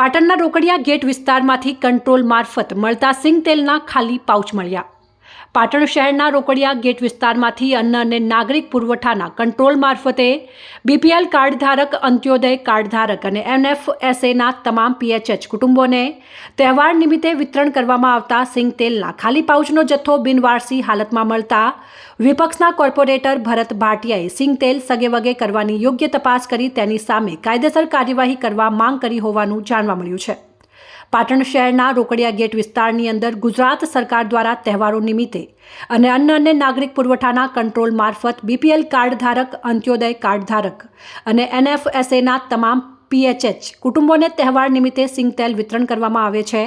પાટણના રોકડિયા ગેટ વિસ્તારમાંથી કંટ્રોલ મારફત મળતા સિંગતેલના ખાલી પાઉચ મળ્યા. પાટણ શહેરના રોકડિયા ગેટ વિસ્તારમાંથી અન્ન અને નાગરિક પુરવઠાના કંટ્રોલ મારફતે બીપીએલ કાર્ડ ધારક અંત્યોદય કાર્ડ ધારક અને એનએફએસએના તમામ પીએચએચ કુટુંબોને તહેવાર નિમિત્તે વિતરણ કરવામાં આવતા સિંગ તેલના ખાલી પાઉચનો જથ્થો બિનવારસી હાલતમાં મળતા વિપક્ષના કોર્પોરેટર ભરત ભાટિયાએ સિંગ તેલ સગેવગે કરવાની યોગ્ય તપાસ કરી તેની સામે કાયદેસર કાર્યવાહી કરવા માંગ કરી હોવાનું જાણવા મળ્યું છે. પાટણ શહેરના રોકડિયા ગેટ વિસ્તારની અંદર ગુજરાત સરકાર દ્વારા તહેવારો નિમિત્તે અને અન્ન અને નાગરિક પુરવઠાના કંટ્રોલ મારફત બીપીએલ કાર્ડ ધારક, અંત્યોદય કાર્ડ ધારક અને એનએફએસએના તમામ પીએચએચ કુટુંબોને તહેવાર નિમિત્તે સિંગતેલ વિતરણ કરવામાં આવે છે.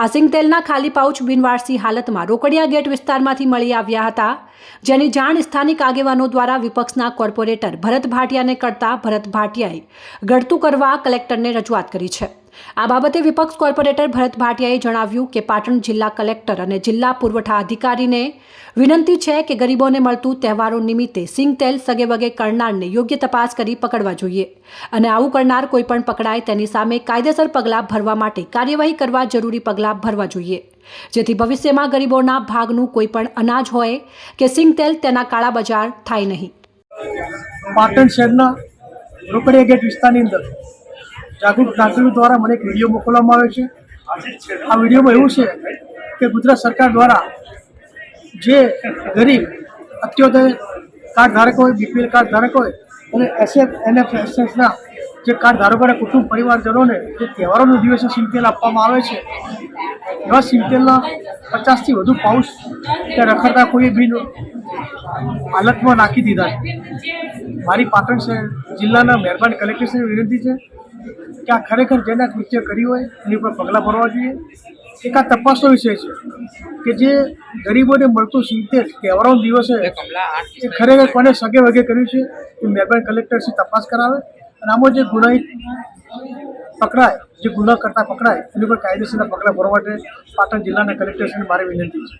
આ સિંગતેલના ખાલી પાઉચ બિનવારસી હાલતમાં રોકડિયા ગેટ વિસ્તારમાંથી મળી આવ્યા હતા, જેની જાણ સ્થાનિક આગેવાનો દ્વારા વિપક્ષના કોર્પોરેટર ભરત ભાટિયાને કરતા ભરત ભાટિયાએ ગળતું કરવા કલેક્ટરને રજૂઆત કરી છે. આ બાબતે વિપક્ષ કોર્પોરેટર ભરત ભાટિયાએ જણાવ્યું કે પાટણ જિલ્લા કલેક્ટર અને જિલ્લા પુરવઠા અધિકારીને વિનંતી છે કે ગરીબોને મળતું તહેવારો નિમિત્તે સિંગ તેલ સગેવગે કરનારને યોગ્ય તપાસ કરી પકડવા જોઈએ. અને આવું કરનાર કોઈપણ પકડાય તેની સામે કાયદેસર પગલાં ભરવા માટે કાર્યવાહી કરવા જરૂરી પગલાં ભરવા જોઈએ. જેથી ભવિષ્યમાં ગરીબોના ભાગનું કોઈ પણ અનાજ હોય કે સિંગ તેલ તેના કાળા બજાર થાય નહીં. પાટણ શહેરના રોકડિયા ગેટ વિસ્તારની અંદર જાગૃત નાગરિકો દ્વારા મને એક વીડિયો મોકલવામાં આવ્યો છે. આ વિડીયોમાં એવું છે કે ગુજરાત સરકાર દ્વારા જે ગરીબ, અત્યોદય કાર્ડ ધારક હોય, બીપીએલ કાર્ડ ધારક હોય અને એસએફ એનએફએસએસના જે કાર્ડ ધારકોના કુટુંબ પરિવારજનોને જે તહેવારોનો દિવસે સિમતેલ આપવામાં આવે છે. એવા સિમતેલના પચાસથી વધુ પાઉચ ત્યાં રખડતા કોઈએ બિન હાલતમાં નાખી દીધા છે. મારી પાટણ શહેર જિલ્લાના મહેરબાન કલેક્ટરશ્રીને વિનંતી છે કે આ ખરેખર જેના કૃત્ય કર્યું હોય એની ઉપર પગલાં ભરવા જોઈએ. એક આ તપાસનો વિષય છે કે જે ગરીબોને મળતું સિત્તેર તહેવારો દિવસે એ ખરેખર કોને સગે વગે કર્યું છે એ મહેરબાન કલેક્ટરશ્રી તપાસ કરાવે. અને આમાં જે ગુનાહિત પકડાય જે ગુના કરતા પકડાય એની ઉપર કાયદેસરના પગલાં ભરવા માટે પાટણ જિલ્લાના કલેક્ટરશ્રીને મારી વિનંતી છે.